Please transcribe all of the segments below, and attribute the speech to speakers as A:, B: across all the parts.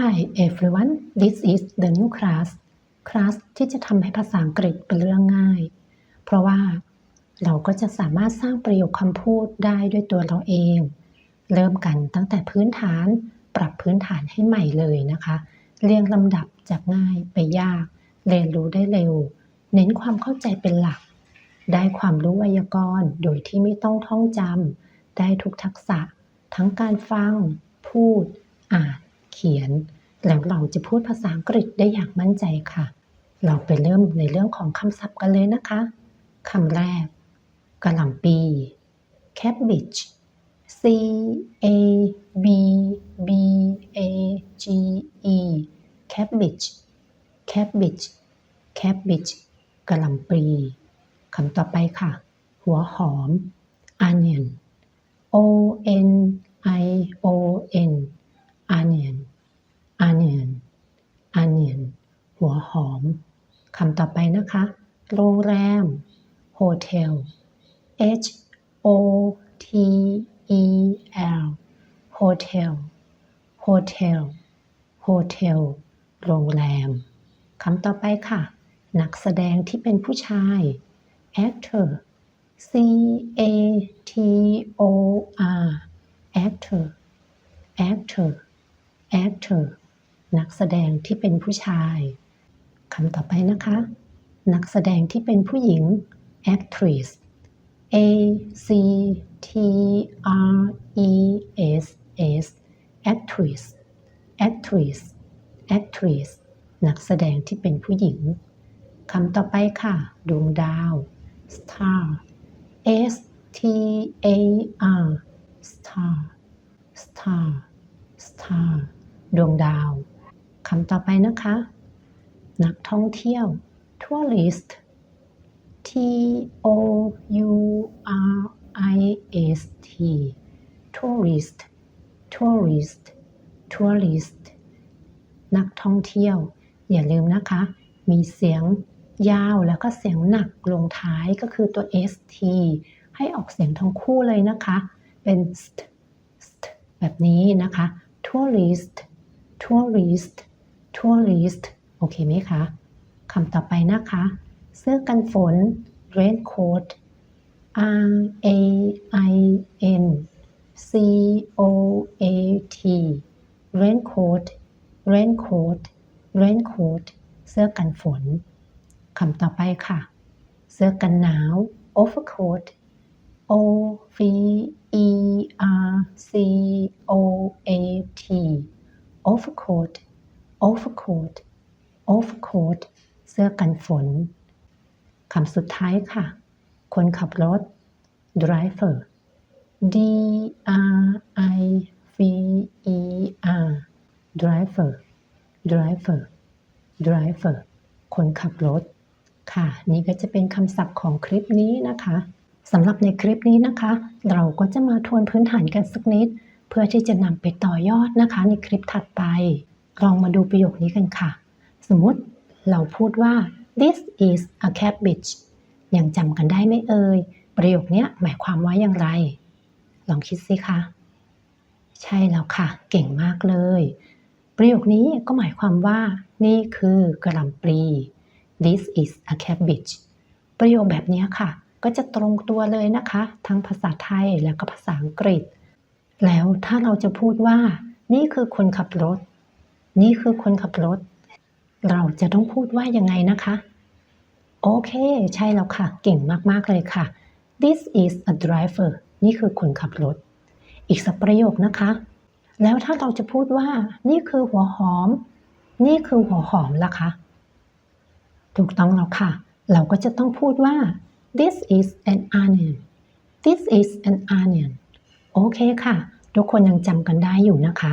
A: Hi everyone this is the new class คลาสที่จะทำให้ภาษาอังกฤษเป็นเรื่องง่าย เพราะว่าเราก็จะสามารถสร้างประโยคคำพูดได้ด้วยตัวเราเอง เริ่มกันตั้งแต่พื้นฐาน ปรับพื้นฐานให้ใหม่เลยนะคะ เรียงลำดับจากง่ายไปยาก เรียนรู้ได้เร็ว เน้นความเข้าใจเป็นหลัก ได้ความรู้ไวยากรณ์ โดยที่ไม่ต้องท่องจำได้ทุกทักษะ ทั้งการฟัง พูด อ่าน ขียน แล้วเราจะพูดภาษาอังกฤษได้อย่างมั่นใจค่ะ เราไปเริ่มในเรื่องของคำศัพท์กันเลยนะคะคำแรกกะหล่ำปี cabbage C A B B A G E cabbage cabbage cabbage กะหล่ำปลีคำต่อไปค่ะ หัวหอม onion O N I O N onion onion onion หัวหอมคำต่อไปนะคะ โรงแรม hotel H O T E L hotel hotel hotel โรงแรมคำต่อไปค่ะ นักแสดงที่เป็นผู้ชาย actor C A T O R actor actor actor นักแสดงที่เป็นผู้ชาย คำต่อไปนะคะ นักแสดงที่เป็นผู้หญิง actress A C T R E S S actress actress actress นักแสดงที่เป็นผู้หญิงคำต่อไปค่ะ ดวงดาว star S T A R star star star ดวงดาวคำต่อไปนะคะ นักท่องเที่ยว tourist T O U R I S T tourist tourist tourist นักท่องเที่ยว อย่าลืมนะคะ มีเสียงยาวแล้วก็เสียงหนักลงท้ายก็คือตัว st ให้ออกเสียงทั้งคู่เลยนะคะ เป็น st st แบบนี้นะคะ tourist tourist tourist โอเคไหมคะคำต่อไปนะคะ เสื้อกันฝน raincoat R A I N C O A T raincoat raincoat raincoat เสื้อกันฝนคำต่อไปค่ะ เสื้อกันหนาว overcoat O V E R C O A T overcoat overcoat overcoat เสื้อกันฝนคำสุดท้ายค่ะ คนขับรถ driver D R I V E R driver driver driver คนขับรถ ค่ะ นี่ก็จะเป็นคำศัพท์ของคลิปนี้นะคะสำหรับในคลิปนี้นะคะ เราก็จะมาทวนพื้นฐานกันสักนิด เพื่อที่จะนำไปต่อยอดนะคะ ในคลิปถัดไป ลองมาดูประโยคนี้กันค่ะ สมมติเราพูดว่า this is a cabbage ยังจำกันได้ไหมเอ่ย ประโยคนี้หมายความว่าอย่างไร ลองคิดสิคะ ใช่แล้วค่ะ เก่งมากเลย ประโยคนี้ก็หมายความว่า นี่คือกระหล่ำปลี this is a cabbage ประโยคแบบนี้ค่ะ ก็จะตรงตัวเลยนะคะ ทั้งภาษาไทยแล้วก็ภาษาอังกฤษ แล้วถ้าเราจะพูดว่า นี่คือคนขับรถ นี่คือคนขับรถ เราจะต้องพูดว่ายังไงนะคะ โอเค ใช่แล้วค่ะ เก่งมากๆเลยค่ะ this is a driver นี่คือคนขับรถ อีกสักประโยคนะคะ แล้วถ้าเราจะพูดว่า นี่คือหัวหอม นี่คือหัวหอมล่ะคะถูกต้องแล้วค่ะ เราก็จะต้องพูดว่า this is an onion this is an onion โอเคค่ะ ทุกคนยังจำกันได้อยู่นะคะ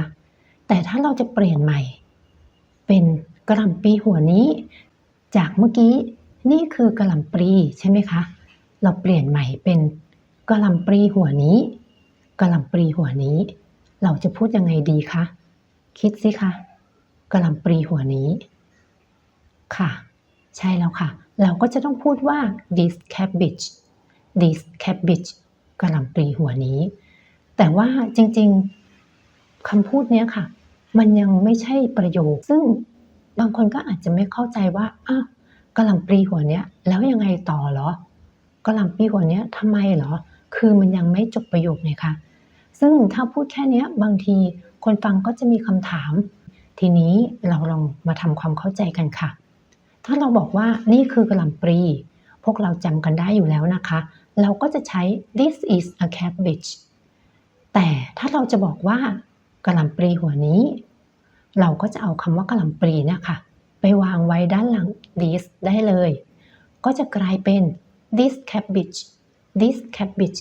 A: แต่ถ้าเราจะเปลี่ยนใหม่ เป็น กระหล่ำปีหัวนี้ จากเมื่อกี้นี่คือกระหล่ำปลีใช่ไหมคะ เราเปลี่ยนใหม่เป็นกระหล่ำปลีหัวนี้กระหล่ำปลีหัวนี้ เราจะพูดยังไงดีคะคิดสิคะกระหล่ำปลีหัวนี้ ค่ะ ใช่แล้วค่ะ เราก็จะต้องพูดว่า this cabbage this cabbage กระหล่ำปลีหัวนี้ แต่ว่าจริงๆคำพูดเนี้ยค่ะ มันยังไม่ใช่ประโยคซึ่ง บางคนก็อาจจะไม่เข้าใจว่าอ้าวกะหล่ำปลีหัวเนี้ยแล้วยังไงต่อเหรอกะหล่ำปลีหัวเนี้ยทำไมเหรอ คือมันยังไม่จบประโยคไงคะซึ่งถ้าพูดแค่เนี้ยบางทีคนฟังก็จะมีคำถาม ทีนี้เราลองมาทำความเข้าใจกันค่ะ ถ้าเราบอกว่านี่คือกะหล่ำปลีพวกเราจำกันได้อยู่แล้วนะคะ เราก็จะใช้ this is a cabbage แต่ถ้าเราจะบอกว่ากะหล่ำปลีหัวนี้ เราก็จะเอาคำว่ากะหล่ำปลีเนี่ยค่ะ ไปวางไว้ด้านหลัง this ได้เลย ก็จะกลายเป็น this cabbage this cabbage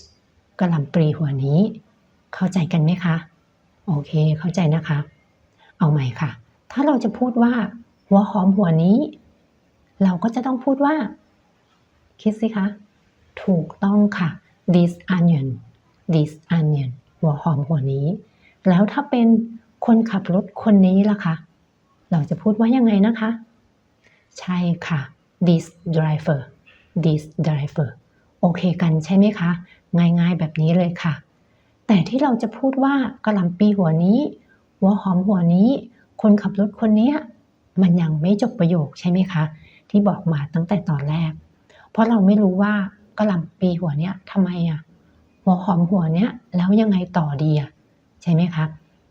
A: กะหล่ำปลีหัวนี้ เข้าใจกันไหมคะ โอเค เข้าใจนะคะ เอาใหม่ค่ะ ถ้าเราจะพูดว่า หัวหอมหัวนี้ เราก็จะต้องพูดว่า คิดสิคะ ถูกต้องค่ะ this onion this onion หัวหอมหัวนี้ แล้วถ้าเป็น คนขับรถคนนี้ล่ะคะเราจะพูดว่ายังไงนะคะ ใช่ค่ะ this driver this driver โอเคกันใช่ไหมคะ ง่ายๆแบบนี้เลยค่ะ แต่ที่เราจะพูดว่ากระหล่ำปีหัวนี้ หัวหอมหัวนี้ คนขับรถคนนี้มันยังไม่จบประโยคใช่ไหมคะ ที่บอกมาตั้งแต่ตอนแรก เพราะเราไม่รู้ว่ากระหล่ำปีหัวเนี้ยทำไมอะหัวหอมหัวเนี้ยแล้วยังไงต่อดีอะใช่ไหมคะ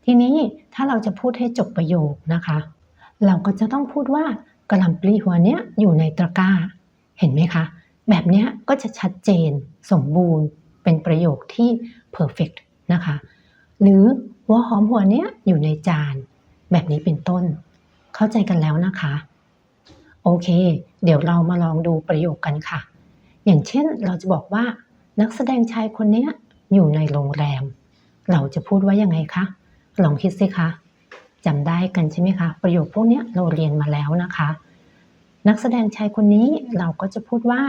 A: ทีนี้ถ้าเราจะพูดให้จบประโยคนะคะ เราก็จะต้องพูดว่ากระลำปลีหัวเนี้ยอยู่ในตะกร้า เห็นไหมคะ แบบนี้ก็จะชัดเจนสมบูรณ์เป็นประโยคที่ perfect นะคะ หรือหัวหอมหัวเนี้ยอยู่ในจาน แบบนี้เป็นต้น เข้าใจกันแล้วนะคะ โอเค เดี๋ยวเรามาลองดูประโยคกันค่ะ อย่างเช่นเราจะบอกว่า นักแสดงชายคนนี้อยู่ในโรงแรม เราจะพูดว่ายังไงคะ ลองคิดสิคะจำได้กันใช่ไหมคะ ประโยคพวกนี้เราเรียนมาแล้วนะคะ นักแสดงชายคนนี้เราก็จะพูดว่า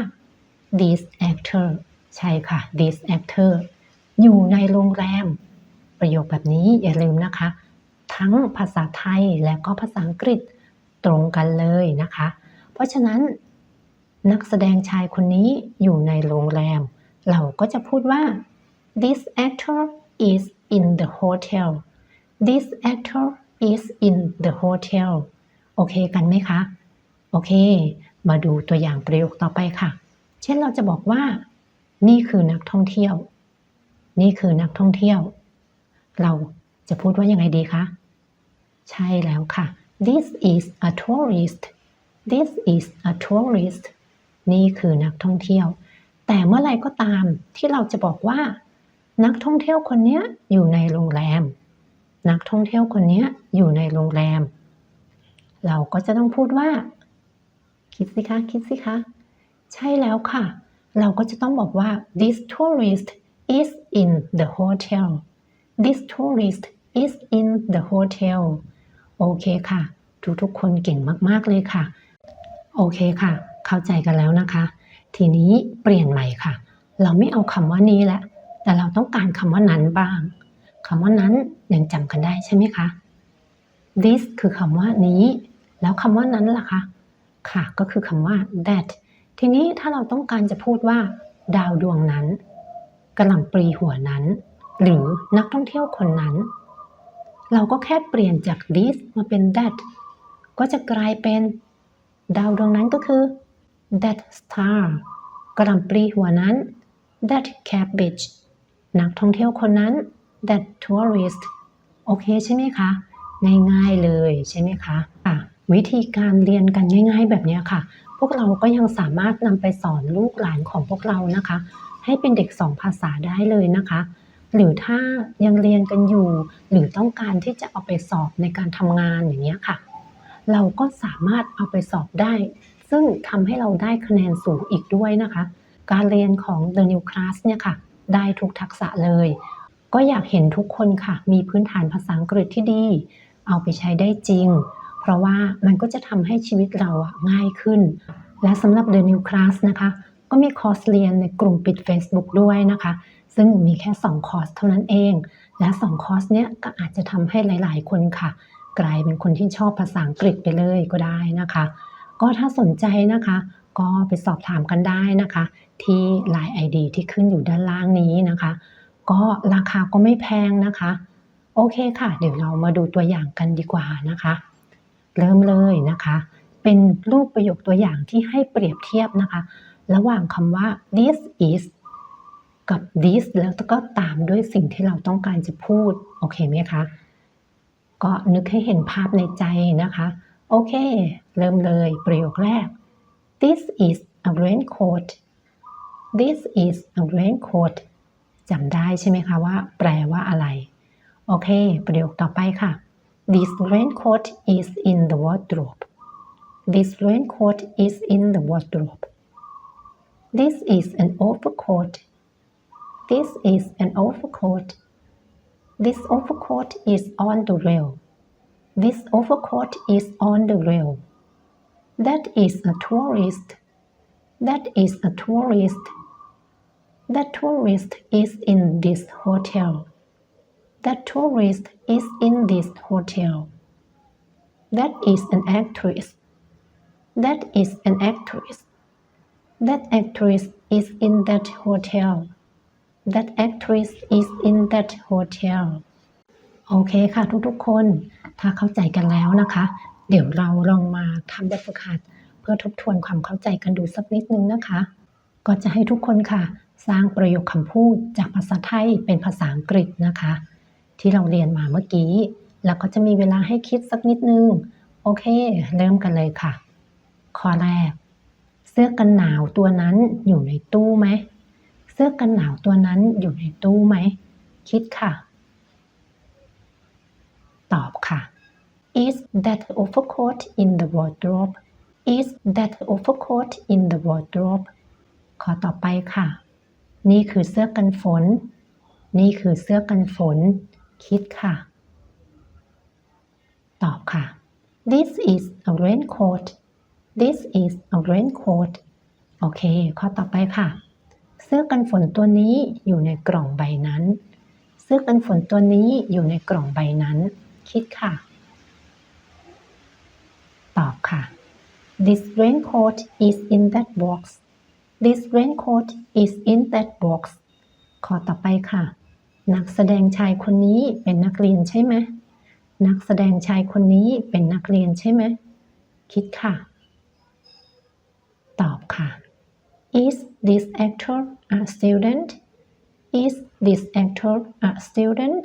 A: this actor ใช่ค่ะ this actor อยู่ในโรงแรม ประโยคแบบนี้อย่าลืมนะคะ ทั้งภาษาไทยและก็ภาษาอังกฤษตรงกันเลยนะคะ เพราะฉะนั้น นักแสดงชายคนนี้อยู่ในโรงแรม เราก็จะพูดว่า this actor is in the hotel this actor is in the hotel โอเคกันไหมคะ โอเค มาดูตัวอย่างประโยคต่อไปค่ะ เช่นเราจะบอกว่า นี่คือนักท่องเที่ยว นี่คือนักท่องเที่ยว เราจะพูดว่ายังไงดีคะ ใช่แล้วค่ะ this is a tourist this is a tourist นี่คือนักท่องเที่ยว แต่เมื่อไรก็ตามที่เราจะบอกว่า นักท่องเที่ยวคนนี้อยู่ในโรงแรม นักท่องเที่ยวคนนี้อยู่ในโรงแรม เราก็จะต้องพูดว่า คิดสิคะ คิดสิคะ ใช่แล้วค่ะ เราก็จะต้องบอกว่า this tourist is in the hotel this tourist is in the hotel โอเคค่ะ ทุกๆคนเก่งมาก ๆ เลยค่ะ โอเคค่ะ เข้าใจกันแล้วนะคะ ทีนี้เปลี่ยนใหม่ค่ะ เราไม่เอาคำว่านี้แล้วแต่เราต้องการคำว่านั้นบ้าง คำว่านั้นยังจำกันได้ใช่ไหมคะ this คือคำว่านี้ แล้วคำว่านั้นล่ะคะ ค่ะ ก็คือคำว่า that ทีนี้ถ้าเราต้องการจะพูดว่า ดาวดวงนั้นกระหล่ำปลีหัวนั้น หรือนักท่องเที่ยวคนนั้น เราก็แค่เปลี่ยนจาก this มาเป็น that ก็จะกลายเป็น ดาวดวงนั้นก็คือ that star กระหล่ำปลีหัวนั้น that cabbage นักท่องเที่ยวคนนั้น that tourist โอเคใช่ไหมคะ ง่ายๆเลยใช่ไหมคะอะวิธีการเรียนกันง่าย ๆ แบบนี้ค่ะ พวกเราก็ยังสามารถนำไปสอนลูกหลานของพวกเรานะคะ ให้เป็นเด็กสองภาษาได้เลยนะคะ หรือถ้ายังเรียนกันอยู่ หรือต้องการที่จะเอาไปสอบในการทำงานอย่างนี้ยค่ะ เราก็สามารถเอาไปสอบได้ ซึ่งทำให้เราได้คะแนนสูงอีกด้วยนะคะ การเรียนของ The New Class เนี่ยค่ะ ได้ทุกทักษะเลย ก็อยากเห็นทุกคนค่ะ มีพื้นฐานภาษาอังกฤษที่ดี เอาไปใช้ได้จริง เพราะว่ามันก็จะทำให้ชีวิตเราอะง่ายขึ้น และสำหรับ The New Class นะคะ ก็มีคอร์สเรียนในกลุ่มปิด Facebook ด้วยนะคะ ซึ่งมีแค่ 2 คอร์สเท่านั้นเอง และ 2 คอร์สเนี้ยก็อาจจะทำให้หลาย ๆ คนค่ะ กลายเป็นคนที่ชอบภาษาอังกฤษไปเลยก็ได้นะคะ ก็ถ้าสนใจนะคะ ก็ไปสอบถามกันได้นะคะ ที่ Line ID ที่ขึ้นอยู่ด้านล่างนี้นะคะ ก็ราคาก็ไม่แพงนะคะ โอเคค่ะ เดี๋ยวเรามาดูตัวอย่างกันดีกว่านะคะ เริ่มเลยนะคะ เป็นรูปประโยคตัวอย่างที่ให้เปรียบเทียบนะคะ ระหว่างคำว่า this is กับ this แล้วก็ตามด้วยสิ่งที่เราต้องการจะพูด โอเคไหมคะ ก็นึกให้เห็นภาพในใจนะคะ โอเค เริ่มเลยประโยคแรก this is a raincoat this is a raincoat จำได้ใช่ไหมคะว่าแปลว่าอะไร โอเค ประโยคต่อไปค่ะ this raincoat is in the wardrobe this raincoat is in the wardrobe this is an overcoat this is an overcoat this overcoat is on the rail this overcoat is on the rail that is a tourist that is a tourist that tourist is in this hotel that tourist is in this hotel that is an actress that is an actress that actress is in that hotel that actress is in that hotel โอเคค่ะทุกๆคน ถ้าเข้าใจกันแล้วนะคะ เดี๋ยวเราลองมาทำแบบฝึกหัด เพื่อทบทวนความเข้าใจกันดูสักนิดนึงนะคะ ก็จะให้ทุกคนค่ะ สร้างประโยคคำพูดจากภาษาไทยเป็นภาษาอังกฤษนะคะ ที่เราเรียนมาเมื่อกี้ แล้วก็จะมีเวลาให้คิดสักนิดนึง โอเค เริ่มกันเลยค่ะ ข้อแรก เสื้อกันหนาวตัวนั้นอยู่ในตู้ไหม เสื้อกันหนาวตัวนั้นอยู่ในตู้ไหม คิดค่ะ ตอบค่ะ Is that overcoat in the wardrobe Is that overcoat in the wardrobe ขอต่อไปค่ะ นี่คือเสื้อกันฝน นี่คือเสื้อกันฝน คิดค่ะ ตอบค่ะ This is a raincoat This is a raincoat โอเค ข้อต่อไปค่ะ เสื้อกันฝนตัวนี้อยู่ในกล่องใบนั้น เสื้อกันฝนตัวนี้อยู่ในกล่องใบนั้น คิดค่ะ ตอบค่ะ This raincoat is in that box This raincoat is in that box ข้อต่อไปค่ะ นักแสดงชายคนนี้เป็นนักเรียนใช่ไหมนักแสดงชายคนนี้เป็นนักเรียนใช่ไหมคิดค่ะ ตอบค่ะ Is this actor a student Is this actor a student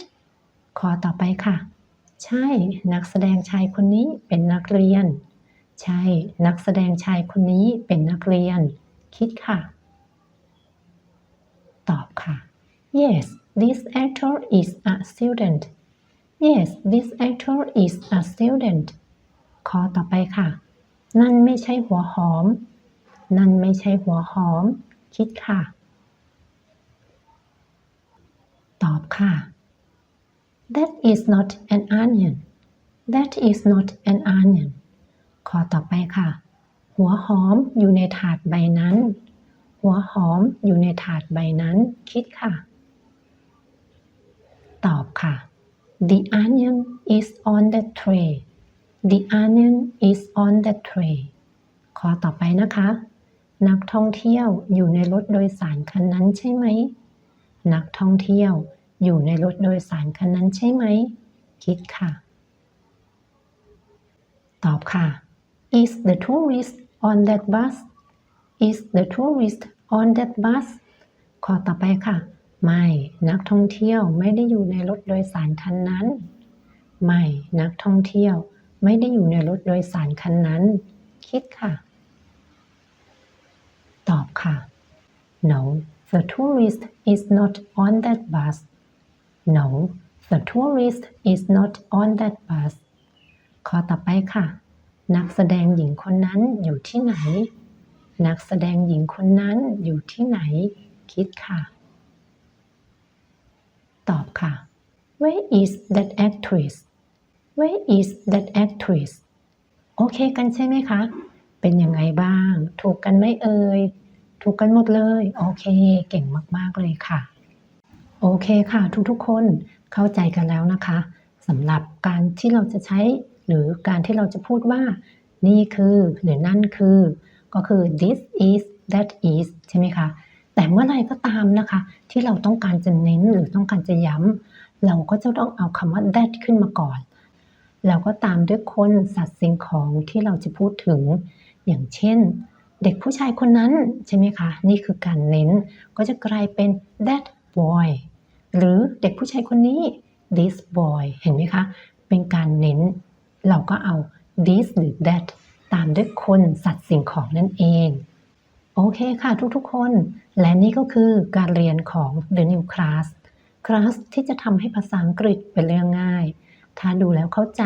A: ขอต่อไปค่ะ ใช่ นักแสดงชายคนนี้เป็นนักเรียน ใช่ นักแสดงชายคนนี้เป็นนักเรียน คิดค่ะ ตอบค่ะ Yes this actor is a student Yes this actor is a student ข้อต่อไปค่ะ นั่นไม่ใช่หัวหอม นั่นไม่ใช่หัวหอม คิดค่ะ ตอบค่ะ That is not an onion That is not an onion ข้อต่อไปค่ะ หัวหอมอยู่ในถาดใบนั้น หัวหอมอยู่ในถาดใบนั้น คิดค่ะ ตอบค่ะ The onion is on the tray The onion is on the tray ขอต่อไปนะคะ นักท่องเที่ยวอยู่ในรถโดยสารคันนั้นใช่ไหม นักท่องเที่ยวอยู่ในรถโดยสารคันนั้นใช่ไหม คิดค่ะ ตอบค่ะ Is the tourist on that bus Is the tourist on that bus ข้อต่อไปค่ะ ไม่นักท่องเที่ยวไม่ได้อยู่ในรถโดยสารคันนั้น ไม่นักท่องเที่ยวไม่ได้อยู่ในรถโดยสารคันนั้น คิดค่ะ ตอบค่ะ No the tourist is not on that bus No the tourist is not on that bus ข้อต่อไปค่ะ นักแสดงหญิงคนนั้นอยู่ที่ไหน นักแสดงหญิงคนนั้นอยู่ที่ไหน คิดค่ะ ตอบค่ะ Where is that actress Where is that actress โอเคกันใช่ไหมคะ เป็นยังไงบ้าง ถูกกันไหมเอ่ย ถูกกันหมดเลย โอเค เก่งมาก ๆ เลยค่ะ โอเคค่ะ ทุกๆ คนเข้าใจกันแล้วนะคะสำหรับการที่เราจะใช้ หรือการที่เราจะพูดว่า นี่คือหรือนั่นคือ ก็คือ this is that is ใช่ไหมคะ แต่เมื่อไรก็ตามนะคะ ที่เราต้องการจะเน้นหรือต้องการจะย้ำเราก็จะต้องเอาคำว่า that ขึ้นมาก่อนแล้วก็ตามด้วยคนสัตว์สิ่งของที่เราจะพูดถึง อย่างเช่น เด็กผู้ชายคนนั้นใช่ไหมคะ นี่คือการเน้นก็จะกลายเป็น that boy หรือเด็กผู้ชายคนนี้ this boy เห็นไหมคะ เป็นการเน้น เราก็เอา this หรือ that ตามด้วยคนสัตว์สิ่งของนั่นเอง โอเคค่ะทุกๆคน และนี่ก็คือการเรียนของ The New Class คลาสที่จะทำให้ภาษาอังกฤษเป็นเรื่องง่าย ถ้าดูแล้วเข้าใจ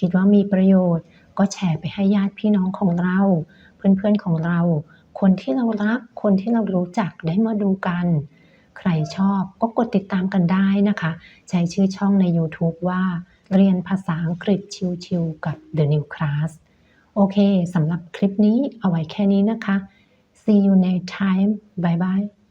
A: คิดว่ามีประโยชน์ ก็แชร์ไปให้ญาติพี่น้องของเรา เพื่อนๆของเรา คนที่เรารัก คนที่เรารู้จักได้มาดูกัน ใครชอบก็กดติดตามกันได้นะคะ ใช้ชื่อช่องใน YouTube ว่า เรียนภาษาอังกฤษชิวๆกับ The New Class โอเคสำหรับคลิปนี้เอาไว้แค่นี้นะคะ See you next time. Bye bye.